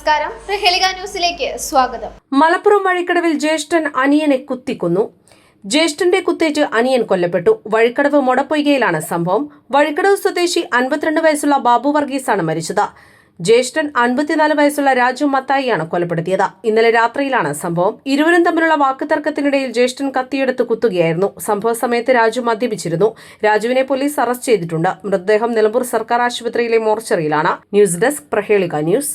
നമസ്കാരം. പ്രഹേളിക ന്യൂസിലേക്ക് സ്വാഗതം. മലപ്പുറം വഴിക്കടവിൽ ജ്യേഷ്ഠൻ അനിയനെ കുത്തിക്കൊന്നു. ജ്യേഷ്ഠന്റെ കുത്തേറ്റ് അനിയൻ കൊല്ലപ്പെട്ടു. വഴിക്കടവ് മൊടപ്പൊയ്കയിലാണ് സംഭവം. വഴിക്കടവ് സ്വദേശി അൻപത്തിരണ്ട് വയസ്സുള്ള ബാബു വർഗീസാണ് മരിച്ചത്. ജ്യേഷ്ഠൻ അൻപത്തിനാല് വയസ്സുള്ള രാജു മത്തായിയാണ് കൊലപ്പെടുത്തിയത്. ഇന്നലെ രാത്രിയിലാണ് സംഭവം. ഇരുവരും തമ്മിലുള്ള വാക്കുതർക്കത്തിനിടയിൽ ജ്യേഷ്ഠൻ കത്തിയെടുത്ത് കുത്തുകയായിരുന്നു. സംഭവ സമയത്ത് രാജു മദ്യപിച്ചിരുന്നു. രാജുവിനെ പോലീസ് അറസ്റ്റ് ചെയ്തിട്ടുണ്ട്. മൃതദേഹം നിലമ്പൂർ സർക്കാർ ആശുപത്രിയിലെ മോർച്ചറിയിലാണ്. News desk Prahelika news.